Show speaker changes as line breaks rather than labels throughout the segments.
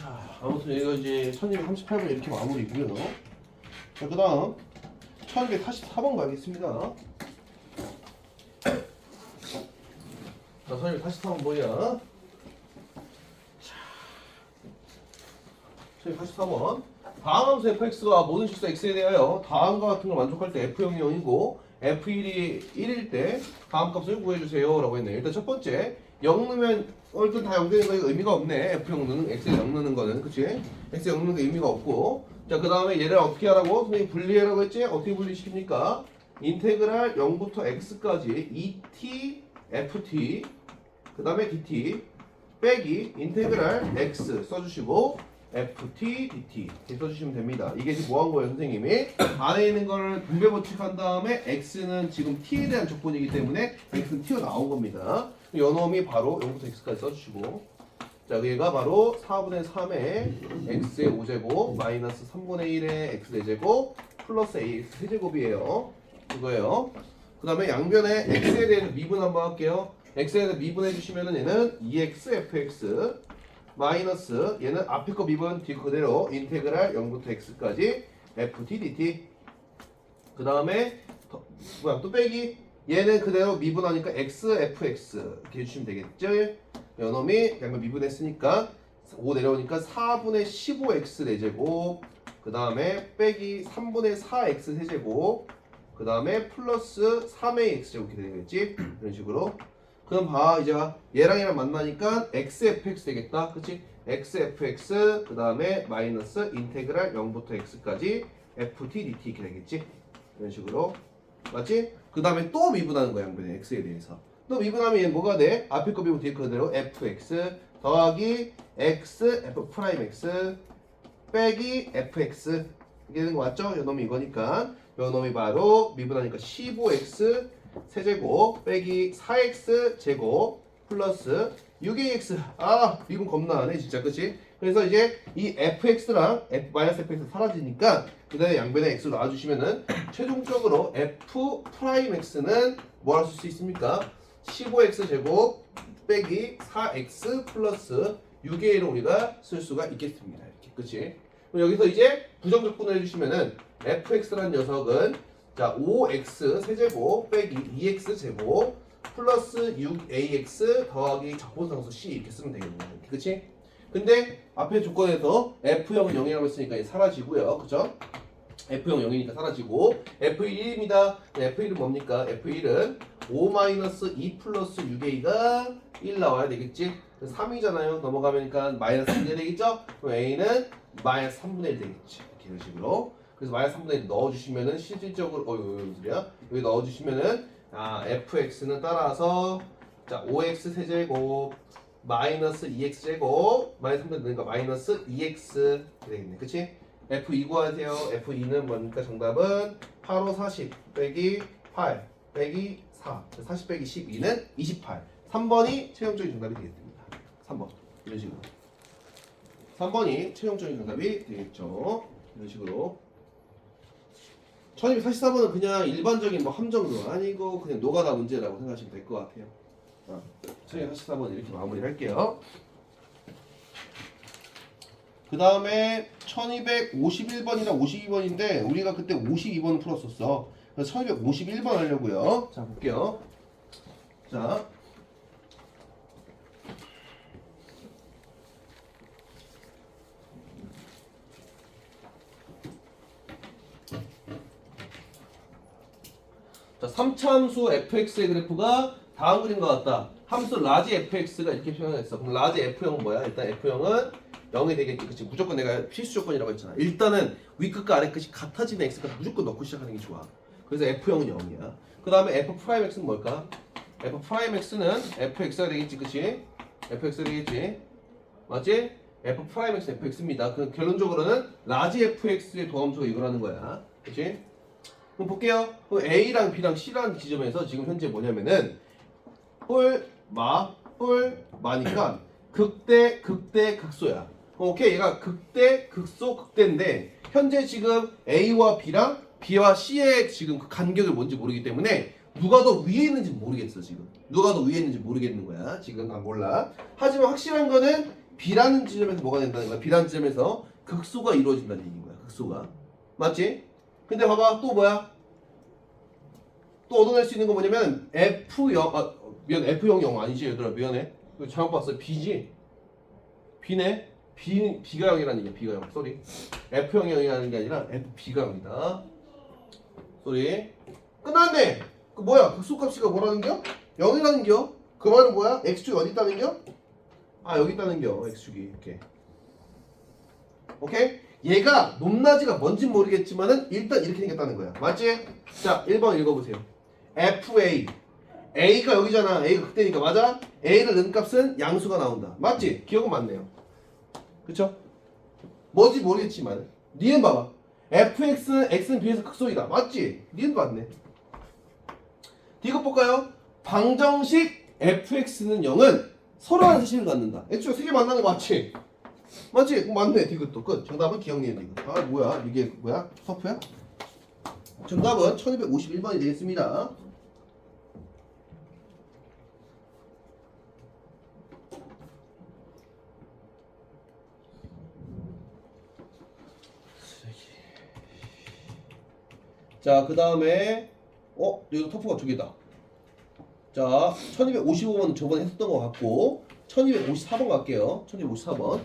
자, 아무튼 이거 이제 1238번 이렇게 마무리고요. 자, 그 다음 1244번 가겠습니다. 자, 1244번 뭐야? 자, 1244번. 다음 함수 fx가 모든 실수 x에 대하여 다음과 같은 걸 만족할 때 f0이 0이고 f1이 1일 때 다음 값을 구해주세요 라고 했네요. 일단 첫 번째 0 넣으면 일단 다 0되는 거 의미가 없네. f0 넣는 x에 0 넣는 거는 그치? x에 0 넣는 게 의미가 없고 자 그 다음에 얘를 어떻게 하라고? 선생님 분리해라고 했지? 어떻게 분리시킵니까? 인테그랄 0부터 x까지 2t ft 그 다음에 dt 빼기 인테그랄 x 써주시고 ft dt 이렇게 써주시면 됩니다. 이게 지금 뭐 한 거예요, 선생님이? 안에 있는 거를 분배 법칙한 다음에 x는 지금 t에 대한 조건이기 때문에 x는 t가 나온 겁니다. 요 놈이 바로 0부터 x까지 써주시고 자, 얘가 바로 4분의 3의 x의 5제곱 마이너스 3분의 1의 x 4제곱 플러스 ax 세제곱이에요. 이거예요. 그 다음에 양변에 x에 대해서 미분 한번 할게요. x에 대해서 미분해 주시면은 얘는 2x fx 마이너스 얘는 앞에 거 미분 뒤 그대로 인테그랄 0부터 x까지 ft dt 그 다음에 뭐야 또 빼기 얘는 그대로 미분하니까 x fx 이렇게 해주시면 되겠죠? 요놈이 양변 미분했으니까 5 내려오니까 4분의 15x 4제곱 그 다음에 빼기 3분의 4x 세제곱 그 다음에 플러스 3a x제곱 이렇게 되겠지? 이런 식으로. 그럼 봐 이제 얘랑 얘랑 만나니까 xfx 되겠다. 그치? Xfx 그 다음에 마이너스 인테그랄 0부터 x까지 ft dt 이렇게 되겠지? 이런 식으로. 맞지? 그 다음에 또 미분하는 거야 양변의 x에 대해서 또 미분하면 얘는 뭐가 돼? 앞에 거 미분 뒤에 거 그대로 fx 더하기 x f 프라임 x 빼기 fx 이게 되는 거 맞죠? 요 놈이 이거니까 요 놈이 바로 미분하니까 15x 세제곱 빼기 4x 제곱 플러스 6ax 아 미분 겁나 하네 진짜 그치? 그래서 이제 이 fx랑 f 마이너스 fx 사라지니까 그 다음에 양변에 x를 놔주시면은 최종적으로 f 프라임 x는 뭐 할 수 있습니까? 15x 제곱 빼기 4x 플러스 6a를 우리가 쓸 수가 있겠습니다 이렇게 그치? 그럼 여기서 이제 부정적분을 해주시면은 fx라는 녀석은 자 5x 세제곱 빼기 2x 제곱 플러스 6ax 더하기 적분상수 c 이렇게 쓰면 되겠네요. 그치? 근데 앞에 조건에서 f형은 0이라고 했으니까 사라지고요. 그죠? f형 0이니까 사라지고 f1입니다. f1은 뭡니까? f1은 5-2 플러스 6a가 1 나와야 되겠지? 3이잖아요. 넘어가니까 마이너스 1이 되겠죠? 그럼 a는 마이너스 3분의 1 되겠지. 이렇게 이런 식으로. 그래서 마이너스 3분의 1 넣어주시면은 실질적으로 어 이거 무슨 소리야? 여기 넣어주시면은 아 fx는 따라서 자 5x 세제곱 마이너스 2x 제곱 마이너스 3분의 그러니까 마이너스 2x 되겠네. 그치? f2 구하세요. f2는 뭡니까? 정답은 8, 5, 40 빼기 8 빼기 4 40 빼기 12는 28 3번이 최종적인 정답이 되겠습니다. 3번 이런 식으로 3번이 최종적인 정답이 되겠죠. 이런 식으로 1244번은 그냥 일반적인 뭐 함정도 아니고 그냥 노가다 문제라고 생각하시면 될 것 같아요. 아, 1244번 이렇게 마무리할게요. 그 다음에 1251번이랑 52번인데 우리가 그때 52번 풀었었어. 그래서 1251번 하려고요. 자 볼게요. 자. 자, 3차함수 fx의 그래프가 다음 그림과 같다. 함수 라지 fx가 이렇게 표현했어. 그럼 라지 f형은 뭐야? 일단 f형은 0이 되겠지. 그치? 무조건 내가 필수 조건이라고 했잖아. 일단은 위끝과 아래끝이 같아지는 x가 무조건 넣고 시작하는 게 좋아. 그래서 f형은 0이야. 그 다음에 f 프라임 x는 뭘까? f 프라임 x는 fx가 되겠지. 그치? fx가 되겠지. 맞지? f 프라임 x fx입니다. 그 결론적으로는 라지 fx의 도함수가 이거라는 거야. 그치? 그럼 볼게요. 그럼 A랑 B랑 C라는 지점에서 지금 현재 뭐냐면은 홀, 마, 홀, 마니까 극대, 극대, 극소야. 오케이. 얘가 극대, 극소, 극대인데 현재 지금 A와 B랑 B와 C의 지금 그 간격이 뭔지 모르기 때문에 누가 더 위에 있는지 모르겠어 지금. 누가 더 위에 있는지 모르겠는 거야. 지금 난 몰라. 하지만 확실한 거는 B라는 지점에서 뭐가 된다는 거야? B라는 지점에서 극소가 이루어진다는 얘기인 거야. 극소가. 맞지? 근데 봐봐 또 뭐야? 또 얻어낼 수 있는 건 뭐냐면 F0 아 미안 F0 0 아니지 얘들아. 미안해. 이거 잘못 봤어. B지? B네? B B가 0이라는 얘기야 B가 0 쏘리 F0 0이라는 게 아니라 B가 0이다. 쏘리 끝났네. 그 뭐야? 극소값이가 뭐라는 겨? 0이라는 겨? 그 말은 뭐야? X축이 어디 있다는 겨? 아 여기 있다는 겨 X축이. 이렇게 오케이? 얘가 높낮이가 뭔진 모르겠지만은 일단 이렇게 생겼다는 거야. 맞지? 자 1번 읽어보세요. FA A가 여기잖아 A가 극대니까 맞아? A를 넣은 값은 양수가 나온다 맞지? 기억은 맞네요 그쵸? 뭔지 모르겠지만 니은 봐봐 fx는 x는 b에서 극소이다 맞지? 니은 맞네 이것 볼까요? 방정식 fx는 0은 서로하는 사실을 갖는다 애초에 세 개 만나는 거 맞지? 맞지? 맞네 디귿도 끝 정답은 기억니은 디귿 아 뭐야 이게 뭐야? 서프야? 정답은 1251번이 되겠습니다 자, 그 다음에 어? 여기도 터프가 두 개다. 자, 1255번 저번에 했었던 것 같고 1254번 갈게요. 1254번.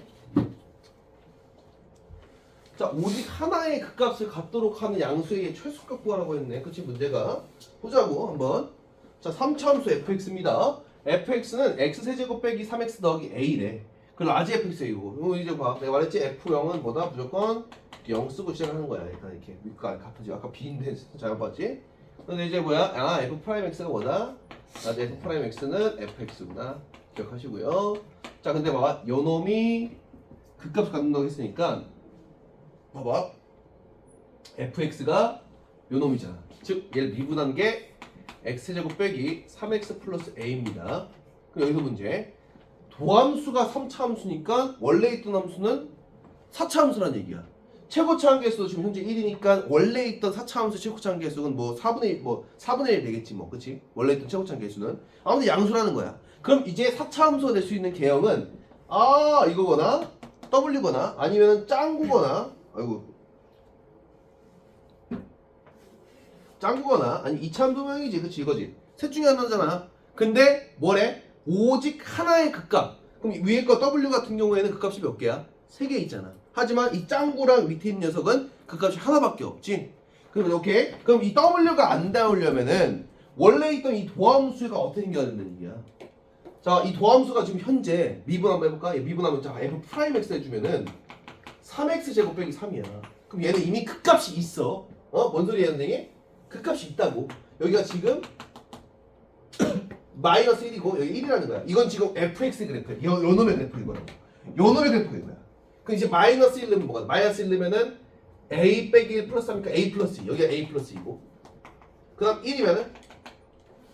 자, 오직 하나의 극값을 갖도록 하는 양수의 최소값 구하라고 했네. 그치, 문제가. 보자고, 한번. 자, 3차함수 fx입니다. fx는 x세제곱 빼기 3x 더하기 a래. 그 라지 fx이고. 이거 이제 봐. 내가 말했지, f0은 뭐다? 무조건 0 쓰고 시작하는 거야. 일단 이렇게. 위가 같아지. 아까 b인데 봤지? 근데 이제 뭐야? 아, f 프라임 x가 뭐다? 라지 f 프라임 x는 fx구나. 기억하시고요. 자, 근데 봐봐. 요 놈이 극값을 갖는다고 했으니까 봐봐. fx가 요 놈이잖아. 즉 얘를 미분한 게 x제곱 빼기 3x 플러스 a입니다. 그럼 여기서 문제. 도함수가 3차 함수니까 원래 있던 함수는 4차 함수란 얘기야. 최고차 함계수 지금 현재 1이니까 원래 있던 4차 함수 최고차 함계수는 뭐 4분의 1, 뭐 4분의 1 되겠지 뭐. 그치? 원래 있던 최고차 함계수는. 아무튼 양수라는 거야. 그럼 이제 4차 함수가 될 수 있는 개형은 아 이거거나 W거나 아니면 짱구거나 아이고. 짱구거나 아니 이참도명이지. 그치? 이거지. 셋 중에 하나잖아. 근데 뭐래? 오직 하나의 극값. 그럼 위에 거 W 같은 경우에는 극값이 몇 개야? 세 개 있잖아 하지만 이 짱구랑 밑에 있는 녀석은 극값이 하나밖에 없지 그럼 이렇게 그럼 이 W가 안 나오려면은 원래 있던 이 도함수가 어떻게 생겨야 된다는 얘기야 자 이 도함수가 지금 현재 미분 한번 해볼까 얘 미분하면 자 f 프라임 x 해주면은 3x 제곱 빼기 3이야. 그럼 얘는 이미 극값이 있어. 어? 뭔 소리야, 선생님? 극값이 있다고. 여기가 지금 마이너스 1이고 여기 1이라는 거야. 이건 지금 fx 그래프야. 요, 요 놈의 그래프 이거라고. 요 놈의 그래프 이거야. 그럼 이제 마이너스 1 넣으면 뭐가 돼? 마이너스 1 넣으면은 a 빼기 1 플러스 3이니까 a 플러스 2. 여기가 a 플러스 2고. 그 다음 1이면은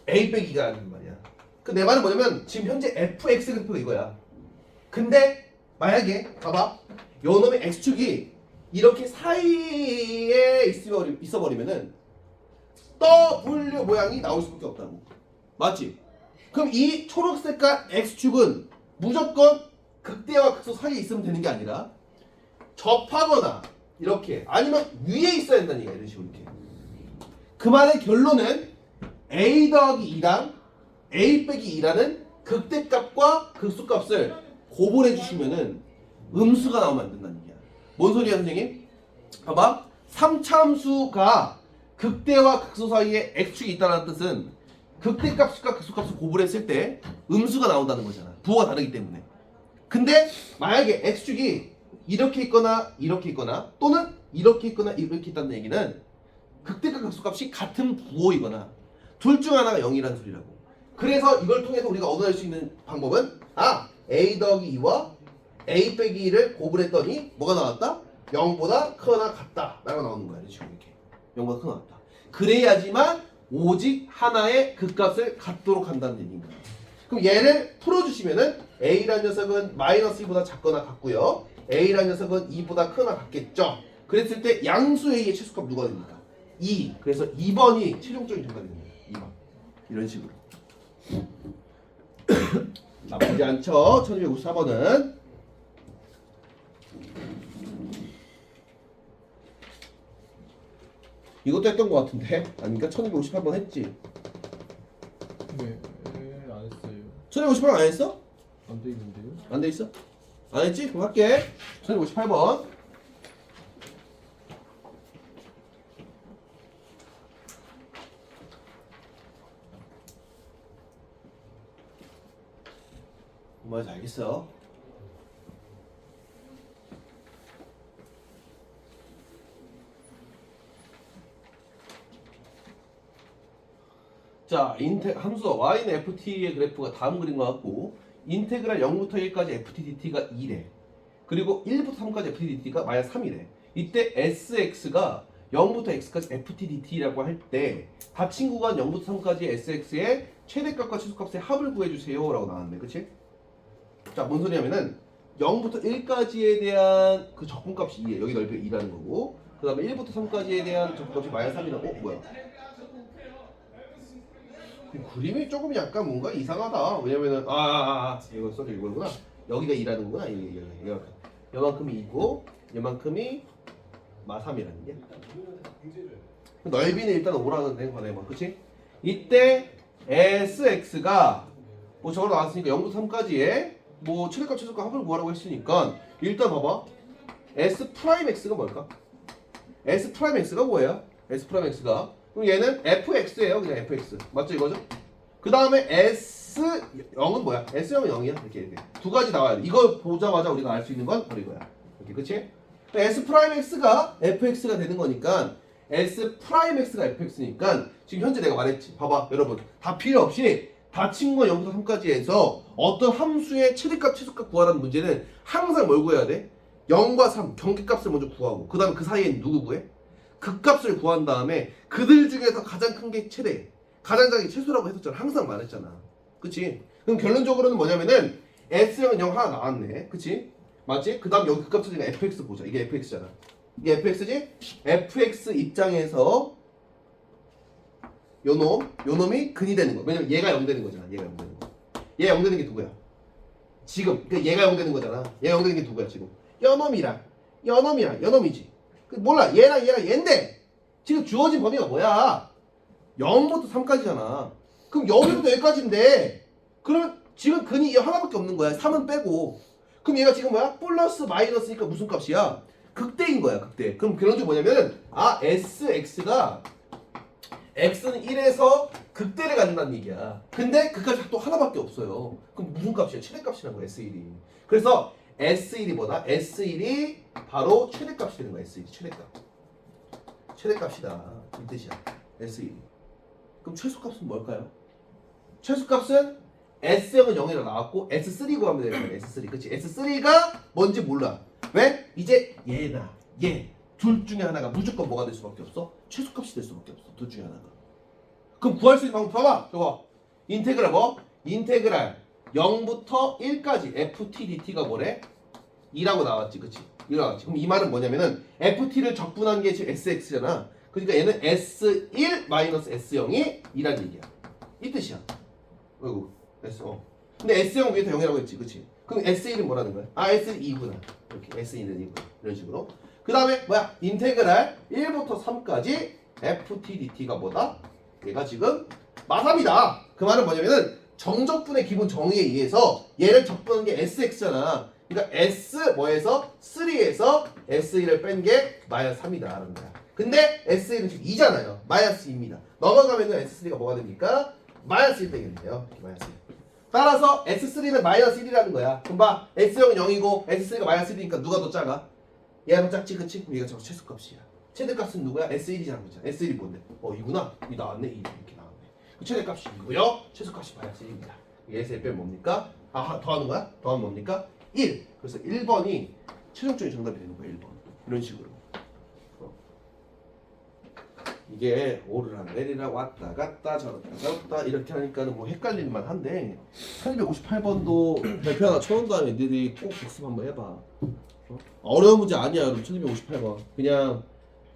a 빼기가 아닌 말이야. 그 내 말은 뭐냐면 지금 현재 fx 그래프가 이거야. 근데 만약에 봐봐. 요 놈의 x축이 이렇게 사이에 있어버리, 있어버리면은 W 모양이 나올 수밖에 없다고. 맞지? 그럼 이 초록색깔 x축은 무조건 극대와 극소 사이에 있으면 되는 게 아니라 접하거나 이렇게 아니면 위에 있어야 된다는 얘기야 이런 식으로 이렇게. 그 말의 결론은 a 더하기 2랑 a 빼기 2라는 극대값과 극소값을 고분해 주시면은 음수가 나오면 안 된다는 얘기야. 뭔 소리야, 선생님? 봐봐. 3차함수가 극대와 극소 사이에 x축이 있다는 뜻은 극대값과 극소값을 고분했을 때 음수가 나온다는 거잖아. 부호가 다르기 때문에. 근데 만약에 x축이 이렇게 있거나 이렇게 있거나 또는 이렇게 있거나 이렇게 있다는 얘기는 극대값 극소값이 같은 부호이거나 둘 중 하나가 0이라는 소리라고. 그래서 이걸 통해서 우리가 얻어낼 수 있는 방법은 아 a 더하기 2와 a 빼기 2를 고분했더니 뭐가 나왔다? 0보다 크거나 같다 라고 나오는 거야 식으로 이렇게 0보다 크거나 같다 그래야지만 오직 하나의 극값을 갖도록 한다는 얘기인 거야 그럼 얘를 풀어주시면은 A라는 녀석은 마이너스 2보다 작거나 같고요. A라는 녀석은 2보다 크거나 같겠죠. 그랬을 때 양수 A의 최소값 누가 됩니까? 2. 그래서 2번이 최종적인 정답이 됩니다. 2번. 이런 식으로. 나쁘지 않죠? 1254번은. 이것도 했던 것 같은데 아, 그니까 1258번 했지
네
1,058번 안 했어?
안 돼 있는데요?
안 돼 있어? 안 했지? 그럼 할게. 1,058번. 뭐야, 알겠어. 자, 인테 함수 y는 ft의 그래프가 다음 그림 것 같고 인테그랄 0부터 1까지 ftdt가 2래. 그리고 1부터 3까지 ftdt가 마이너스 3이래. 이때 sx가 0부터 x까지 ftdt라고 할 때 닫힌 구간 0부터 3까지 sx의 최대값과 최소값의 합을 구해주세요 라고 나왔네. 그치? 자, 뭔 소리냐면은 0부터 1까지에 대한 그 적분값이 2에 여기 넓이 2라는 거고 그 다음에 1부터 3까지에 대한 적분값이 마이너스 3이라고? 어? 뭐야? 그림이 조금 약간 뭔가 이상하다. 왜냐면은 아, 아, 아 이거 써져 이거구나. 여기가 2라는 거구나. 이게 이게 이게 요만큼이 2고 요만큼이 마3이라는 게. 넓이는 일단 5라는 된 거네, 뭐, 그렇지? 이때 SX가 뭐 저걸 나왔으니까 0부터 3까지의 뭐 최대값 최소값 합을 구하라고 했으니까 일단 봐봐. S 프라임 X가 뭘까? S 프라임 X가 뭐예요? S 프라임 X가 그럼 얘는 fx예요 그냥 fx 맞죠 이거죠? 그 다음에 s 0은 뭐야? s 0은 0이야 이렇게 이렇게 두 가지 나와야 돼 이거 보자마자 우리가 알 수 있는 건 바로 이거야 이렇게 그치? s 프라임 x가 fx가 되는 거니까 s 프라임 x가 fx니까 지금 현재 내가 말했지 봐봐 여러분 다 필요 없이 닫힌 거 0부터 3까지 해서 어떤 함수의 최대값 최소값 구하라는 문제는 항상 뭘 구해야 돼? 0과 3 경계값을 먼저 구하고 그 다음에 그 사이에 누구 구해? 극값을 구한 다음에 그들 중에서 가장 큰 게 최대, 가장 작은 게 최소라고 했었잖아. 항상 말했잖아. 그치? 그럼 결론적으로는 뭐냐면은 S형은 0 하나 나왔네. 그치? 맞지? 그 다음 여기 극값 찾으니까 fx 보자. 이게 fx잖아. 이게 fx지? fx 입장에서 요놈, 요놈이 근이 되는 거. 왜냐면 얘가 0 되는 거잖아. 얘가 0 되는 거. 얘가 0 되는 게 누구야? 지금. 그 얘가 0 되는 거잖아. 얘가 0 되는 게 누구야, 지금? 요놈이랑. 요놈이랑. 요놈이지. 그 몰라. 얘랑 얘랑 얘인데 지금 주어진 범위가 뭐야? 0부터 3까지잖아. 그럼 0부터 여기까지인데 그러면 지금 근이 이 하나밖에 없는 거야. 3은 빼고. 그럼 얘가 지금 뭐야? 플러스 마이너스니까 무슨 값이야? 극대인 거야 극대. 그럼 결론적으로 뭐냐면은 아 sx가 x는 1에서 극대를 갖는다는 얘기야. 근데 그 값이 또 하나밖에 없어요. 그럼 무슨 값이야? 최대값이라는 거야 s1이. 그래서 S1이 뭐다? S1이 바로 최대값이 되는 거야. S1이 최대값. 최대값이다. 이 뜻이야. S1이. 그럼 최소값은 뭘까요? 최소값은 S0은 0이라 나왔고 S3 구하면 되는 거야. S3. 그치? S3가 뭔지 몰라. 왜? 이제 얘나 얘 둘 중에 하나가 무조건 뭐가 될 수밖에 없어? 최소값이 될 수밖에 없어. 둘 중에 하나가. 그럼 구할 수 있는 방법 봐봐. 저거. 인테그랄 뭐? 인테그랄 0부터 1까지 ftdt가 뭐래? 2라고 나왔지, 그치? 2라고 나왔지. 그럼 이 말은 뭐냐면은 ft를 적분한 게 지금 sx잖아. 그러니까 얘는 s1 마이너스 s0이 2란 얘기야. 이 뜻이야. 어이구, s 어. 근데 s0 위에서 0이라고 했지, 그치? 그럼 s1은 뭐라는 거야? 아, s1 2구나. 이렇게 s1은 2구. 이런 식으로. 그 다음에 뭐야? 인테그랄 1부터 3까지 ftdt가 뭐다? 얘가 지금 마삼이다. 그 말은 뭐냐면은 정적분의 기본 정의에 의해서 얘를 적분한 게 sx잖아. 그러니까 s 뭐에서 3에서 s1을 뺀 게 마이너스 3이다 라는 거야. 근데 s1은 지금 2잖아요. 마이너스 2입니다. 넘어가면은 s3가 뭐가 됩니까? 마이너스 1 되겠네요. 마이너스 1. 따라서 s3는 마이너스 1이라는 거야. 그럼 봐. s0은 0이고 s3가 마이너스 1이니까 누가 더 작아? 얘가 더 작지 그치? 그럼 얘가 저 최소값이야. 최대값은 누구야? s1이라는 거잖아. s1이 뭔데? 어 이구나. 이 나왔네. 이 이렇게 나왔네. 그 최대값이 2고요. 최소값이 1입니다. 얘에서 빼면 뭡니까? 아 더하는 거야? 더하면 뭡니까? 1. 그래서 1번이 최종적인 정답이 되는 거야. 1번. 이런 식으로. 어. 이게 오르락 내리락 왔다 갔다 저렇다 저렇다 이렇게 하니까는 뭐 헷갈릴만 한데 1258번도 발표 하나 쳐놓은 다음에 너희들이 꼭 복습 한번 해봐 어? 어려운 문제 아니야 여러분 1258번 그냥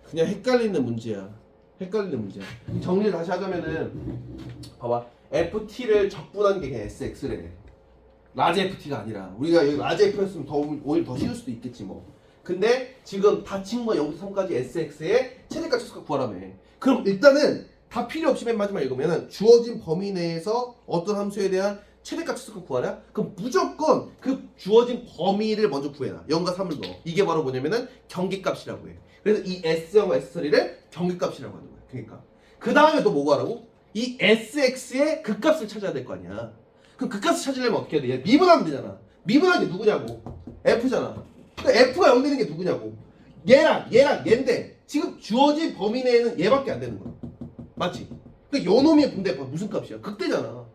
그냥 헷갈리는 문제야 헷갈리는 문제야 정리를 다시 하자면은 봐봐 FT를 적분한 게 그냥 SX래 라지 FT가 아니라 우리가 여기 라지 F였으면 더 오히려 더 쉬울 수도 있겠지 뭐 근데 지금 닫힌 거 0부터 3까지 SX의 최대값 최소값 구하라며. 그럼 일단은 다 필요 없이 맨 마지막 읽으면은 주어진 범위 내에서 어떤 함수에 대한 최대값 최소값 구하라? 그럼 무조건 그 주어진 범위를 먼저 구해라. 0과 3을 넣어. 이게 바로 뭐냐면은 경계값이라고 해. 그래서 이 S0과 S3를 경계값이라고 하는 거야. 그러니까. 그 다음에 또 뭐가 하라고? 이 SX의 극값을 찾아야 될 거 아니야. 그럼 극값을 찾으려면 어떻게 해야 돼? 얘 미분하면 되잖아. 미분하는 게 누구냐고. F잖아. 그러니까 F가 0 되는 게 누구냐고. 얘랑 얘랑 얘인데 지금 주어진 범위 내에는 얘밖에 안 되는 거야. 맞지? 그러니까 요 놈의 분대 무슨 값이야? 극대잖아.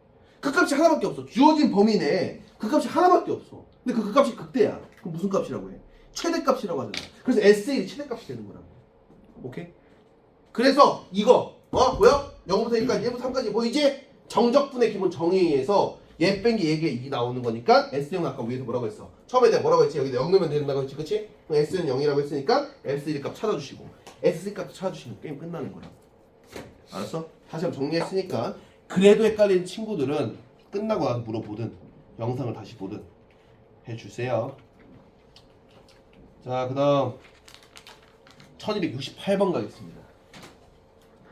극값이 하나밖에 없어. 주어진 범위 내에 극값이 하나밖에 없어. 근데 그 극값이 극대야. 그럼 무슨 값이라고 해? 최대값이라고 하잖아. 그래서 S1이 최대값이 되는 거라고. 오케이? 그래서 이거 어 뭐야? 0부터 1까지 1부터 3까지 뭐 이제 정적분의 기본 정의에서 얘뺀게 얘게 이 나오는 거니까 S0 아까 위에서 뭐라고 했어? 처음에 내가 뭐라고 했지? 여기다 0 넣으면 된다고 했지 그치? 그럼 S는 0이라고 했으니까 S1 값 찾아주시고 S3 값 찾아주시면 게임 끝나는 거야 알았어? 다시 한번 정리했으니까 그래도 헷갈리는 친구들은 끝나고 나서 물어보든 영상을 다시 보든 해주세요 자, 그 다음 1268번 가겠습니다.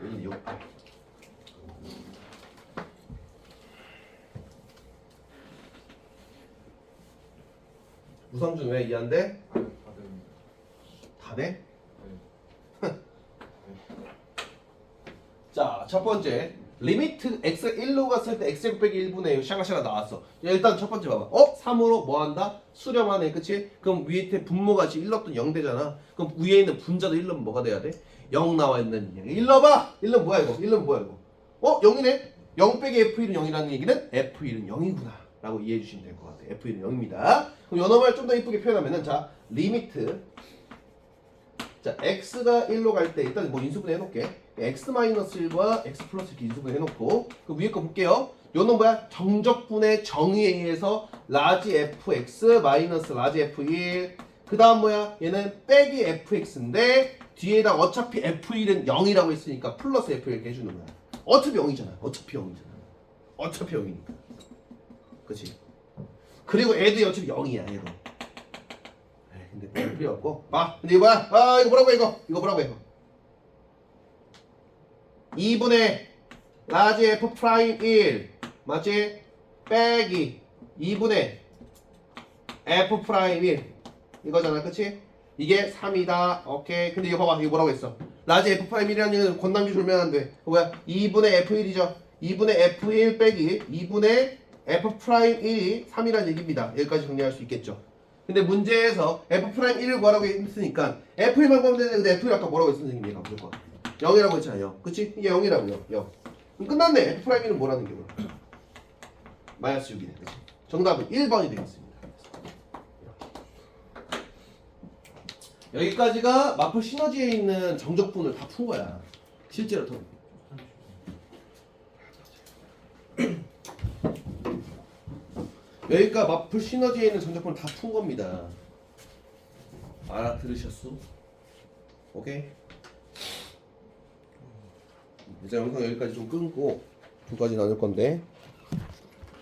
여기. 무성준 왜 이해한대? 다 돼? 자, 첫 번째 리미트 x 1로 갔을 때 x 곱하기 1분의 샹가샹가 나왔어. 야, 일단 첫 번째 봐봐. 어? 3으로 뭐 한다? 수렴하네. 그치? 그럼 위에 분모같이 1 넣었던 0 되잖아. 그럼 위에 있는 분자도 1 넣으면 뭐가 돼야 돼? 0 나와 있는 1 넣어봐! 1 넣으면 뭐야 이거? 1 넣으면 뭐야 이거? 어? 0이네? 0 빼기 F1은 0이라는 얘기는 F1은 0이구나. 라고 이해해 주시면 될 것 같아. F1은 0입니다. 그럼 요 놈을 좀더 이쁘게 표현하면은 자, 리미트 자, x가 1로 갈 때 일단 뭐 인수분 해놓을게. X-1과 x 플러스 인수분 해놓고 그 위에 거 볼게요. 요는 뭐야? 정적분의 정의에 의해서 라지 fx 마이너스 라지 f1 그 다음 뭐야? 얘는 빼기 fx인데 뒤에다 어차피 f1은 0이라고 했으니까 플러스 f1 이렇게 해주는 거야. 어차피 0이잖아. 어차피 0이잖아. 어차피 0이니까. 그치? 그리고 애도 어차피 0이야. 얘도. 에이, 근데 별 필요 없고 봐 근데 이거 뭐야 아 이거 뭐라고 해, 이거 이거 뭐라고 해, 이거 2분의 라지 f 프라임 1 맞지 빼기. 2분의 f 프라임 1 이거잖아 그치? 이게 3이다. 오케이. 근데 이거 봐봐. 이거 뭐라고 했어? 라지 f 프라임 1이라는 얘기는 권남기 졸면 안돼. 뭐야? 2분의 f1이죠. 2분의 f1 빼기 2분의 f 프라임 1이 3이라는 얘기입니다. 여기까지 정리할 수 있겠죠? 근데 문제에서 f 프라임 1을 구하라고 했으니까 f1만 구하면 되는데 근데 f1 아까 뭐라고 했어 선생님 얘가 무조건 0이라고 했잖아요 그치? 이게 0이라고요 0 그럼 끝났네 f 프라임 1은 뭐라는 게 뭐야 마이너스 6이네 그치? 정답은 1번이 되겠습니다 여기까지가 마플 시너지에 있는 정적분을 다 푼 거야 실제로 더 여기가 마플 시너지에 있는 정적분을 다푼 겁니다. 알아들으셨어? 오케이? 이제 영상 여기까지 좀 끊고 두 가지 나눌 건데